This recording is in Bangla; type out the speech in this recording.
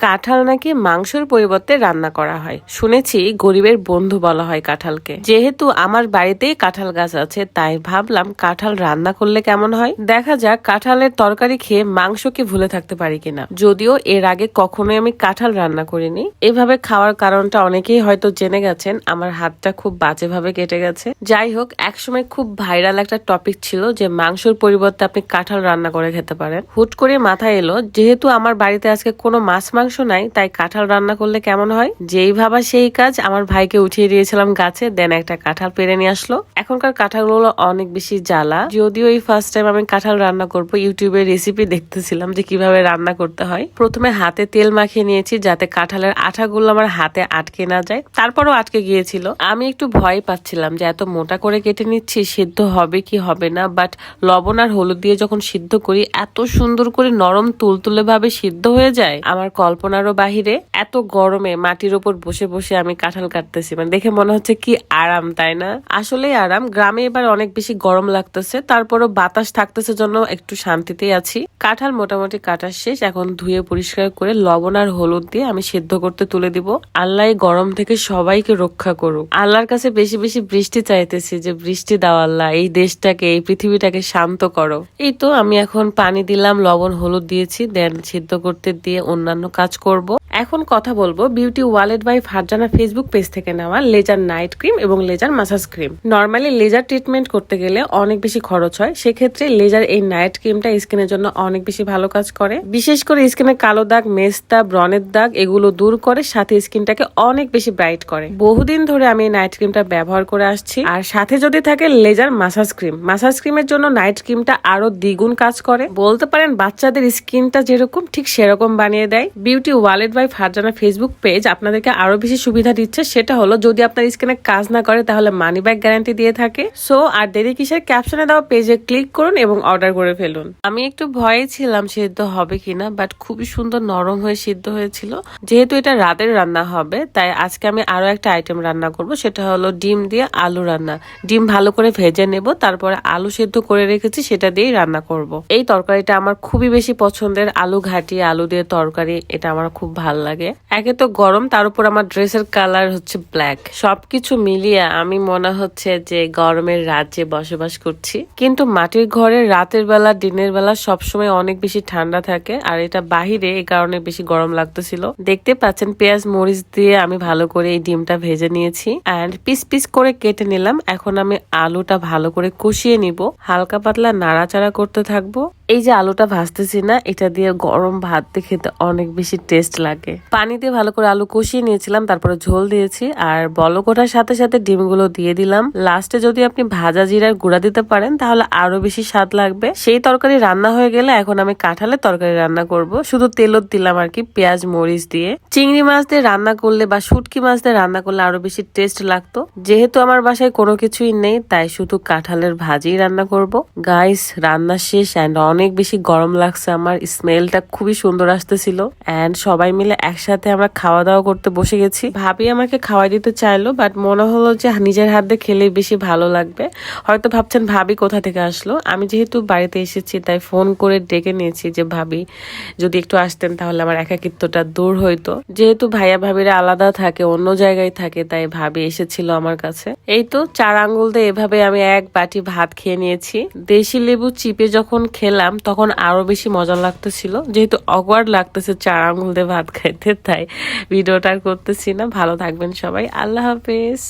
কাঁঠাল নাকি মাংসের পরিবর্তে রান্না করা হয়। শুনেছি গরিবের বন্ধু বলা হয় কাঁঠালকে। যেহেতু আমার বাড়িতেই কাঁঠাল গাছ আছে, তাই ভাবলাম কাঁঠাল রান্না করলে কেমন হয়? দেখা যাক কাঁঠালের তরকারি খেয়ে মাংসকে ভুলে থাকতে পারি কিনা। যদিও এর আগে কখনোই আমি কাঁঠাল রান্না করিনি। এভাবে খাওয়ার কারণটা অনেকেই হয়তো জেনে গেছেন, আমার হাতটা খুব বাজেভাবে কেটে গেছে। যাই হোক, একসময় খুব ভাইরাল একটা টপিক ছিল যে মাংসর পরিবর্তে আপনি কাঁঠাল রান্না করে খেতে পারেন। হুট করে মাথায় এলো, যেহেতু আমার বাড়িতে আজকে কোনো মাছ মাংস নাই, তাই কাঁঠাল রান্না করলে কেমন হয়? যেই ভাবা সেই কাজ আমার ভাইকে উঠিয়ে দিয়েছিলাম গাছে, দেন একটা কাঁঠাল পেরে নিয়ে আসলো। এখনকার কাঁঠালগুলো অনেক বেশি জ্বালা। যদিও এই ফার্স্ট টাইম আমি কাঁঠাল রান্না করব, ইউটিউবে রেসিপি দেখতেছিলাম যে কীভাবে রান্না করতে হয়। প্রথমে হাতে তেল মাখিয়ে নিয়েছি যাতে কাঁঠালের আঠাগুলো আমার হাতে আটকে না যায়। তারপরও আটকে গিয়েছিল। আমি একটু ভয় পাচ্ছিলাম যে এত মোটা করে কেটে নিচ্ছি, সিদ্ধ হবে কি হবে না? বাট লবণ আর হলুদ দিয়ে যখন সিদ্ধ করি, এত সুন্দর করে নরম তুলতুলে ভাবে সিদ্ধ হয়ে যায়, আমার কল্পনারও বাহিরে এত গরমে মাটির ওপর বসে বসে আমি কাঁঠাল কাটতেছি। মানে দেখে মনে হচ্ছে কি আরাম, তাই না? আসলেই আরাম। গ্রামে এবার অনেক বেশি গরম লাগতেছে। তারপরও বাতাস থাকতেছে জন্য একটু শান্তিতেই আছি। কাঁঠাল মোটামুটি কাটার শেষ। এখন ধুয়ে পরিষ্কার করে লবণ আর হলুদ দিয়ে আমি সেদ্ধ করতে তুলে দিব। আল্লাহ গরম থেকে সবাইকে রক্ষা করুক। আল্লাহর কাছে বেশি বেশি বৃষ্টি চাইতেছি যে, বৃষ্টি দাও আল্লাহ। এই দেশটাকে, এই পৃথিবীটাকে শান্ত করো। এই তো আমি এখন পানি দিলাম, লবণ, হলুদ দিয়েছি। দেন সিদ্ধ করতে দিয়ে অন্যান্য কাজ করব। এখন কথা বলব beauty wallet by Farzana Facebook page থেকে নেওয়া লেজার নাইট ক্রিম এবং laser massage cream normally laser treatment করতে গেলে অনেক বেশি খরচ হয়, সেক্ষেত্রে লেজার এই নাইট ক্রিমটা স্কিনের জন্য অনেক বেশি ভালো কাজ করে। বিশেষ করে স্কিনে কালো দাগ, মেস্তা ব্রনের দাগ এগুলো দূর করে, সাথে স্কিনটাকে অনেক বেশি ব্রাইট করে। বহুদিন ধরে আমি এই নাইট ক্রিমটা ব্যবহার করে আসছি। আর সাথে যদি থাকে লেজার মাসাজ ক্রিম মাসাজ ক্রিমের জন্য নাইট ক্রিমটা আরও দ্বিগুণ কাজ করে। বলতে পারেন বাচ্চাদের স্কিনটা যেরকম, ঠিক সেরকম বানিয়ে দেয়। Beauty wallet by Farzana Facebook page আপনাদেরকে আরও বেশি সুবিধা দিচ্ছে। সেটা হলো, যদি আপনার স্কিনে কাজ না করে, তাহলে মানি ব্যাগ গ্যারান্টি দিয়ে থাকে। সো আর দেরি কিসের? ক্যাপশনে দেওয়া পেজে ক্লিক করুন এবং অর্ডার করে ফেলুন। আমি একটু ভয়ে ছিলাম সিদ্ধ হবে কিনা বাট খুবই সুন্দর নরম হয়ে সিদ্ধ হয়েছিল। যেহেতু এটা রাতের রান্না হবে, তাই আজকে আমি আরও একটা আইটেম রান্না করব। সেটা হলো ডিম দিয়ে আলু রান্না। ডিম ভালো করে ভেজে নেব, তারপরে আলু সেদ্ধ করে রেখেছি, সেটা দিয়েই রান্না করব। এই তরকারিটা আমার খুবই বেশি পছন্দের, আলু ঘাটিয়ে আলু দিয়ে তরকারি, এটা আমার খুব ভালো লাগে। একে তো গরম, তার উপর আমার ড্রেসের কালার হচ্ছে ব্ল্যাক সবকিছু মিলিয়ে আমি মনে হচ্ছে যে গরমের রাজ্যে বসবাস করছি। কিন্তু মাটির ঘরে রাতের বেলা, দিনের বেলা সবসময় অনেক বেশি ঠান্ডা থাকে, আর এটা বাহিরে এই কারণে বেশি গরম লাগতেছিল। দেখতে পাচ্ছেন পেঁয়াজ, মরিচ দিয়ে আমি ভালো করে এই ডিমটা ভেজে নিয়েছি। অ্যান্ড পিস পিস করে কেটে নিলাম। এখন আমি আলুটা ভালো করে কষিয়ে নিব। হালকা পাতলা নাড়াচাড়া করতে থাকব। এই যে আলুটা ভাজতেছি না, এটা দিয়ে গরম ভাত দিয়ে খেতে অনেক বেশি টেস্ট লাগে। পানি দিয়ে ভালো করে আলু কষিয়ে নিয়েছিলাম, তারপরে ঝোল দিয়েছি, আর বলক ওঠার সাথে সাথে ডিমগুলো দিয়ে দিলাম। লাস্টে যদি আপনি ভাজা জিরার গুঁড়া দিতে পারেন, তাহলে আরও বেশি স্বাদ লাগবে। সেই তরকারি রান্না হয়ে গেলে এখন আমি কাঁঠালের তরকারি রান্না করব। শুধু তেলত দিলাম আর কি, পেঁয়াজ, মরিচ দিয়ে। চিংড়ি মাছ দিয়ে রান্না করলে বা শুটকি মাছ দিয়ে রান্না করলে আরও বেশি টেস্ট লাগতো। যেহেতু আমার বাসায় কোনো কিছুই নেই, তাই শুধু কাঁঠালের ভাজি রান্না করব। গাইস রান্না শেষ অ্যান্ড অনেক বেশি গরম লাগছে, আমার স্মেলটা খুবই সুন্দর আসতেছিল। অ্যান্ড সবাই মিলে একসাথে আমরা খাওয়া দাওয়া করতে বসে গেছি। ভাবি আমাকে খাওয়াই দিতে চাইলো বাট মনে হলো যে নিজের হাত খেলে বেশি ভালো লাগবে। হয়তো ভাবছেন, ভাবি কোথা থেকে আসলো? আমি যেহেতু বাড়িতে এসেছি, তাই ফোন করে ডেকে নিয়েছি যে, ভাবি, যদি একটু আসতেন তাহলে আমার একাকিত্বটা দূর হইতো। যেহেতু ভাইয়া ভাবিরা আলাদা থাকে, অন্য জায়গায় থাকে, তাই ভাবি এসেছিল আমার কাছে। এই তো চার আঙ্গুল দিয়ে এভাবে আমি এক বাটি ভাত খেয়ে নিয়েছি। দেশি লেবু চিপে যখন খেলাম তখন আরও বেশি মজা লাগতেছিল। যেহেতু অকওয়ার্ড লাগতেছে চার আঙুল দিয়ে ভাত খাইতে, তাই ভিডিওটা করতেছি না। ভালো থাকবেন সবাই। আল্লাহ হাফেজ।